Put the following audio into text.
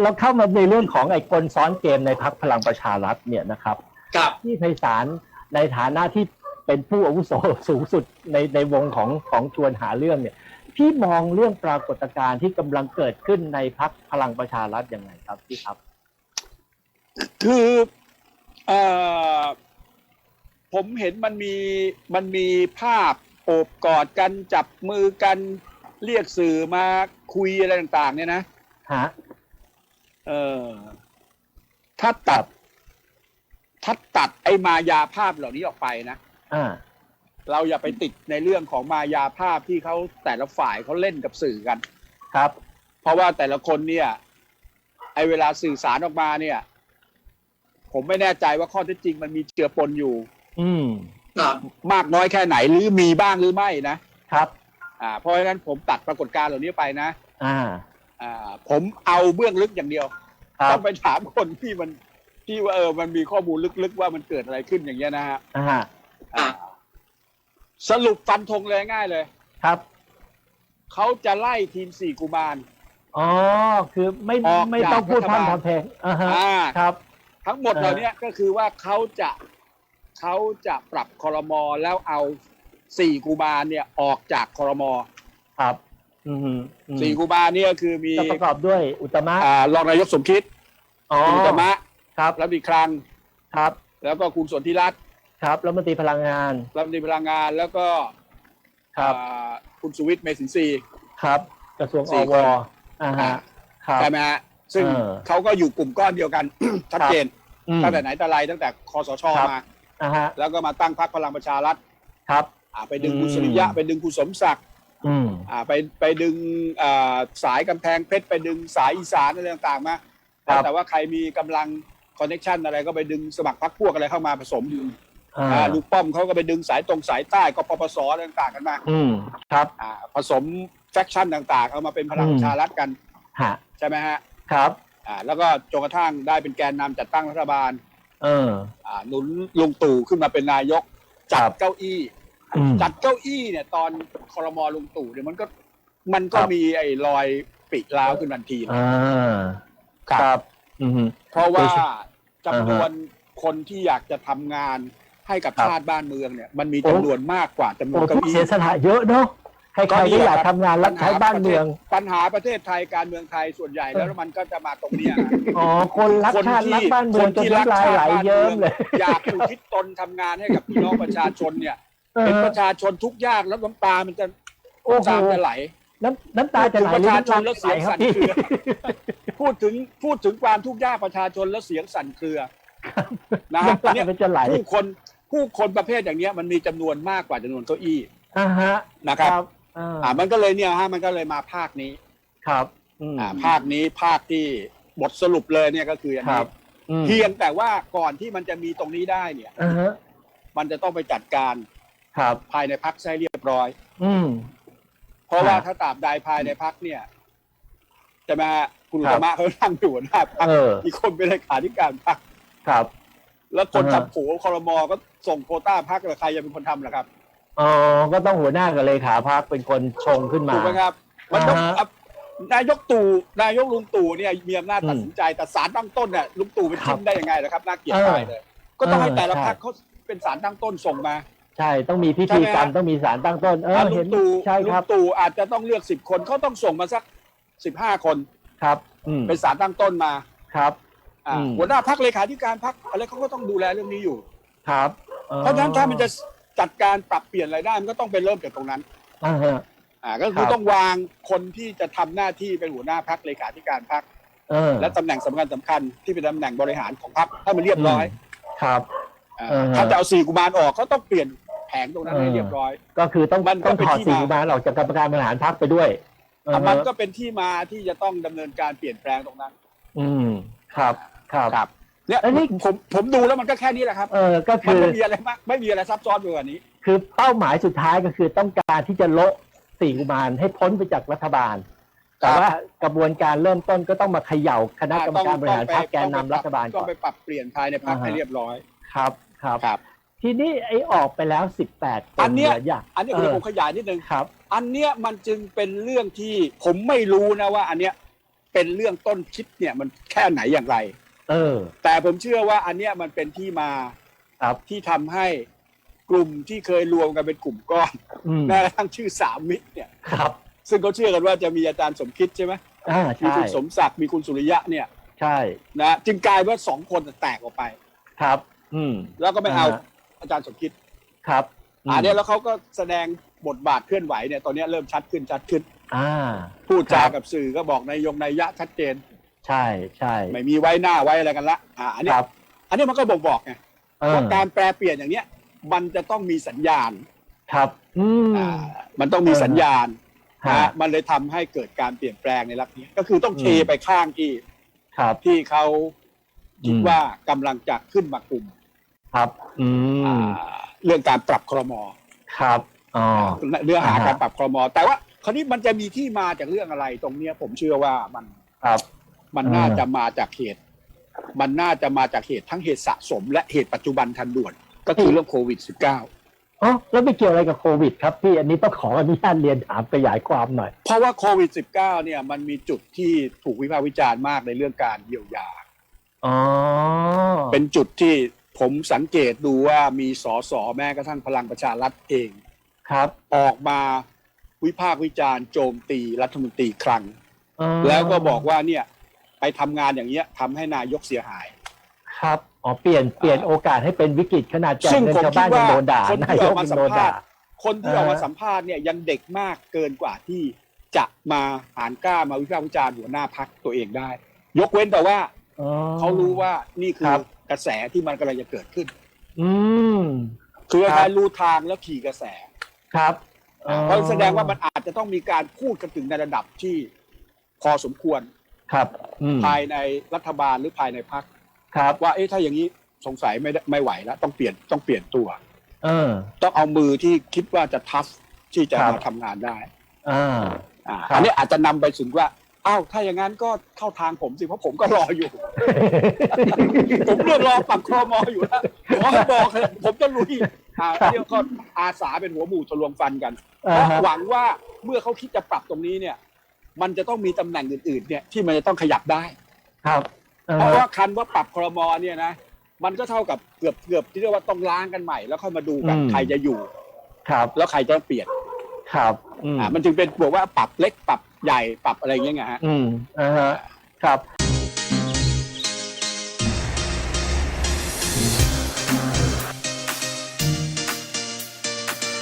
เราเข้ามาในเรื่องของไอ้กลซ้อนเกมในพักพลังประชารัฐเนี่ยนะครับครับที่ไพศาลในฐานะที่เป็นผู้อาวุโสสูงสุดในในวงของของชวนหาเรื่องเนี่ยพี่มองเรื่องปรากฏการณ์ที่กำลังเกิดขึ้นในพักพลังประชารัฐยังไงครับพี่ครับ คือเอ่อผมเห็นมันมีมันมีภาพโอบกอดกันจับมือกันเรียกสื่อมาคุยอะไรต่าง ๆ เนี่ยนะฮะ เออ ถ้าตัด ถ้าตัดไอ้มายาภาพเหล่านี้ออกไปนะอ่า เราอย่าไปติดในเรื่องของมายาภาพที่เขาแต่ละฝ่ายเขาเล่นกับสื่อกัน ครับ เพราะว่าแต่ละคนเนี่ย ไอเวลาสื่อสารออกมาเนี่ย ผมไม่แน่ใจว่าข้อเท็จจริงมันมีเจือปนอยู่ อืมครับมากน้อยแค่ไหนหรือมีบ้างหรือไม่นะครับ อ่า เพราะฉะนั้นผมตัดปรากฏการณ์เหล่านี้ไปนะ อ่า อ่า ผมเอาเบื้องลึกอย่างเดียว ครัต้บองไปถามคนที่มันที่ว่าเออมันมีข้อมูลลึกๆว่ามันเกิดอะไรขึ้นอย่างเงี้ยนะฮะอ่าอ่าสรุปฟันธงเลยง่ายเลยครับ เขาจะไล่ทีมสี่กุมาร อ๋อ คือไม่ออกไม่ต้องจากพูดรัฐบาล พร่ำทำเพลงอ่าฮะอ่า ครับ ทั้งหมดเออเหล่านี้ก็คือว่าเขาจะเขาจะปรับคอรมอแล้วเอาสี่กุมารเนี่ยออกจากคอรมอครับ อืมอืมสี่กุมารเนี่ยคือมีก็ประกอบด้วยอุตตมะอ่ารองนายกสมคิด อ๋อคุณอุตมะครับรัฐมนตรีคลัง ครับแล้วก็คุณสนธิรัตน์ครับรัฐมนตรีพลังงาน รัฐมนตรีพลังงานแล้วก็ครับอ่าคุณสุวิทย์เมสินทรีย์ ครับ กระทรวงสี่อควนอ่าฮะครับ ใช่ไหมฮะซึ่งเออเขาก็อยู่กลุ่มก้อนเดียวกัน ชัดเจนอืม ตั้งแต่ไหนแต่ไรตั้งแต่คอสชครับ มา อ่าฮะแล้วก็มาตั้งพรรคพลังประชารัฐครับ อ่าไปดึงคุณอืม สุริยะ ไปดึงคุณสมศักดิ์อืมอ่าไปไปดึงอ่าสายกำแพงเพชรไปดึงสายอีสานอะไรต่างๆมา ครับ แต่ว่าใครมีกำลังคอนเน t ชันอะไรก็ไปดึงสมัครพรรคพวกอะไรเข้ามาผสมอ่าอ่าลูกป้อมเขาก็ไปดึงสายตรงสายใต้กปปสอะไรต่างๆกันมาอืมครับ อ่าผสมแฟคชั่นต่างๆ เอามาเป็นพลังอืม ประชารัฐกันฮะใช่ไหมฮะครับ อ่าแล้วก็จนกระทั่งได้เป็นแกนนำจัดตั้งรัฐบาลเออ อ่าหนุนลุงตู่ขึ้นมาเป็นนายกจัดครับ เก้าอี้ อืม จัดเก้าอี้เนี่ยตอนคอรมอลุงตู่เนี่ยมันก็มันก็ครับ มีไอ้รอยปิร้าวขึ้นทันทีนะอ่า ครับ อืม เพราะว่าโดยเฉจำนวนคนที่อยากจะทำงานให้กับครับชาติบ้านเมืองเนี่ย มันมีโอ้ จำนวนมากกว่าจำนวโอ้นเก้าผู้อี้ เสียสละเยอะเนาะใครๆก็อยากทำงานรับใช้บ้านเมือง ปัญหาประเทศไทยการเมืองไทยส่วนใหญ่แล้วมันก็จะมาตรงเนี้ยอ๋อ คนรักคนชาติที่รักบ้านเมืองคนจนที่รักน้ำลายชาติไหลบ้านเยิ้มเมืองเลยอยากอุทิศตนทำงานให้กับพี่น้องประชาชนเนี่ยเออเห็นประชาชนทุกข์ยากแล้วน้ำตามันจะโอ้โหน้ำตาจะไหลน้ำน้ำตาจะไหลประชาชนแล้วเสียงครัสั่บนพี่เครือ พูดถึงพูดถึงความทุกข์ยากประชาชนแล้วเสียงสั่นเครือนะฮะน้ำตาเนี่ยมันจะไหลผู้คนผู้คนประเภทอย่างเนี้ยมันมีจำนวนมากกว่าจำนวนเก้าอี้อ่าฮะนะครับอ่าอ่ามันก็เลยเนี่ยฮะมันก็เลยมาภาคนี้ครับอืมอ่าภาคนี้ภาคที่บทสรุปเลยเนี่ยก็คืออย่างครันี้บอืมเพียงแต่ว่าก่อนที่มันจะมีตรงนี้ได้เนี่ยอ่าฮะมันจะต้องไปจัดการครับภายในพักใช้เรียบร้อย อืมเพราะว่าครับถ้าตราบใดภายในพักเนี่ย จะมาคุณอุครัตบมะเขานั่งอยู่หน้าพักเอออีกคนเป็นเลขาธิการพักครับ แล้วคนอ่าฮะทำโผคอรมอก็ส่งโควต้าพักแล้วใครจะเป็นคนทำล่ะครับอ๋อก็ต้องหัวหน้ากับเลขาพักเป็นคนชงขึ้นมาถูกไหมครับมันต้องอ่าฮะอะนายกตู่นายกลุงตู่เนี่ยมีอำนาจอืมตัดสินใจแต่สารตั้งต้นเนี่ยลุงตู่เป็นครับทิ้งได้ยังไงนะครับน่าเกลียดเออตายเลย ก็ต้องให้เออแต่ละใช่พรรคเขาเป็นสารตั้งต้นส่งมา ใช่ต้องมีพิใช่ธีไหมกรรมฮะต้องมีสารตั้งต้น เออถ้าลุเห็นงตู่ใช่ลุครังบตู่อาจจะต้องเลือกสิบคนเขาต้องส่งมาสัก สิบห้าคนครับ อืมเป็นสารตั้งต้นมาครับ อ่าอืม หัวหน้าพักเลขาธิการพักอะไรเขาก็ต้องดูแลเรื่องนี้อยู่ ครับเพราะฉะนั้นถ้ามันจะจัดการปรับเปลี่ยนอะไรได้มันก็ต้องไปเริ่มจากตรงนั้น อ่าฮะ อ่าก็คืคอรับต้องวางคนที่จะทำหน้าที่เป็นหัวหน้าพักเลขาธิการพักเออและตำแหน่งสำคัญสำคัญที่เป็นตำแหน่งบริหารของพักให้มันเรียบร้อยครับ อ่าเออถ้าจะเอาสี่กุมารออกก็ต้องเปลี่ยนแผงตรงนั้นให้เออเรียบร้อย ก็คือต้องมันก็ต้องเป็นถอดที่สิ่งมามาออกจากกรรมการบริหารพักไปด้วย เออมันก็เป็นที่มาที่จะต้องดำเนินการเปลี่ยนแปลงตรงนั้นอืม ครับ ครับ ครับ เนี่ยอันนี้ผมผมดูแล้วมันก็แค่นี้แหละครับ เออก็มันคือ ไม่มีอะไรมากไม่มีอะไรซับซ้อนไปกว่านี้ คือเป้าหมายสุดท้ายก็คือต้องการที่จะโละสี่กุมารให้พ้นไปจากรัฐบาล แต่ว่ากระบวนการเริ่มต้นก็ต้องมาเขย่าคณะกรรมการบริหารพรรคแกนนำรัฐบาลต้ก่อองน ไปปรับเปลี่ยนภายในพักอ่าฮะ ให้เรียบร้อย ครับ ครับ ครับ ทีนี้ไอ้ออกไปแล้วสิบแปดคอันเนี้ย หลือยากอันนี้เอคืออผมขยายนิดนึง ครับ อันเนี้ยมันจึงเป็นเรื่องที่ผมไม่รู้นะว่า อันเนี้ยเป็นเรื่องต้นคิดเนี่ยมันแค่ไหนอย่างไร เออ แต่ผมเชื่อว่าอันเนี้ยมันเป็นที่มาครับ ที่ทำให้กลุ่มที่เคยรวมกันเป็นกลุ่มก้อนอืมแม้กระทั่งชื่อสามมิตรเนี่ย ครับซึ่งเขาเชื่อกันว่าจะมีอาจารย์สมคิดใช่ไหมอ่ามีใช่คุณสมศักดิ์มีคุณสุริยะเนี่ยใช่นะจึงกลายว่าสองคนแตกออกไป ครับ อืม แล้วก็ไม่เอาอ่า อาจารย์สมคิดครับมอันเนี้ยแล้วเขาก็แสดงบทบาทเคลื่อนไหวเนี่ยตอนเนี้ยเริ่มชัดขึ้นชัดขึ้น อ่า พูดจาครับกับสื่อก็บอกในยงในยยะชัดเจน ใช่ใช่ไม่มีไว้หน้าไว้อะไรกันละอ่าอันเนี้คยรับอันเนี้ยมันก็บ่งบอกไงเออว่าการแปลเปลี่ยนอย่างเนี้ย มันจะต้องมีสัญญาณ ครับ อืมอ่ามันต้องมีสัญญาณฮะนะมันเลยทำให้เกิดการเปลี่ยนแปลงในลักษณะนี้ ก็คือต้องเทอืมไปข้างที่ครับที่เขาคิดอืมว่ากำลังจะขึ้นมากลุ่ม ครับ อืมอ่าเรื่องการปรับครมครับ อ๋อเนื้อหาอ่าฮะ การปรับครมแต่ว่าคราวนี้มันจะมีที่มาจากเรื่องอะไรตรงเนี้ย ผมเชื่อว่ามันครับ มันอ่าน่าจะมาจากเหตุ มันน่าจะมาจากเหตุทั้งเหตุสะสม และเหตุปัจจุบันทันด่วน ก็คือเรื่องโควิด -19 อ๋อ แล้วไม่เกี่ยวอะไรกับโควิดครับพี่อันนี้ต้องขออนุญาตเรียนถามขยายความหน่อย เพราะว่าโควิด -19 เนี่ยมันมีจุดที่ถูกวิพากษ์วิจารณ์มากในเรื่องการเยียวยา อ๋อ เป็นจุดที่ ผมสังเกตดูว่ามีสอสอแม้กระทั่งพลังประชารัฐเองครับ ออกมาวิพากษ์วิจารณ์โจมตีรัฐมนตรีคลังอ๋อแล้วก็บอกว่าเนี่ยไปทำงานอย่างเงี้ยทำให้นายกเสียหาย ครับอ๋อเปลี่ยนเปลี่ยนโอกาสให้เป็นวิกฤตขนาดแจกซึ่งเงินผมชาวบ้านคิดยังว่าโดนด่าคนที่นายออกกมายังสัมโดนภาด่าษณ์คนที่อ่าออกมาสัมภาษณ์เนี่ยยังเด็กมากเกินกว่าที่จะมาหานกล้ามาวิพากษ์วิจารณ์หัวหน้าพักตัวเองได้ ยกเว้นแต่ว่าอ๋อ เขารู้ว่านี่คืคอรับกระแสที่มันกำลังจะเกิดขึ้น อืมคือครับการรู้ทางแล้วขี่กระแสครับอ๋อเพราะแสดงว่ามันอาจจะต้องมีการพูดกันถึงในระดับที่พอสมควรครับอืมภายในรัฐบาลหรือภายในพักครับว่าเอ๊ะถ้าอย่างนี้สงสัยไม่ได้ไม่ไหวแล้ว ต้องเปลี่ยนต้องเปลี่ยนตัวเออ ต้องเอามือที่คิดว่าจะทัฟที่จะครับมาทำงานได้อ่าอ่าครับอันนี้อาจจะนำไปถึงว่า อ้าวถ้าอย่างนั้นก็เข้าทางผมสิเพราะผมก็รออยู่ ผมเรียกรอปักครมออยู่แล้วขอให้บอกเลยผมจะลุยอ่าเรียกก็อาสาเป็นหัวหมู่ทะลวงฟันกันอ่าเพราะฮะ หวังว่าเมื่อเขาคิดจะปรับตรงนี้เนี่ย มันจะต้องมีตำแหน่งอื่นๆ เนี่ยที่มันจะต้องขยับได้ ครับเออเพราะว่าคันว่าปรับครมเนี่ยนะมันก็เท่ากับเกือบเกือบที่เรียกว่าต้องล้างกันใหม่ แล้วค่อยมาดูกันใครจะอยู่ ครับแล้วใครจะเปลี่ยนครับอืม อ่ามันจึงเป็นบอกว่าปรับเล็กปรับ ใหญ่ปรับอะไรอย่างเงี้ยไงฮะอืมอ่าฮะครับ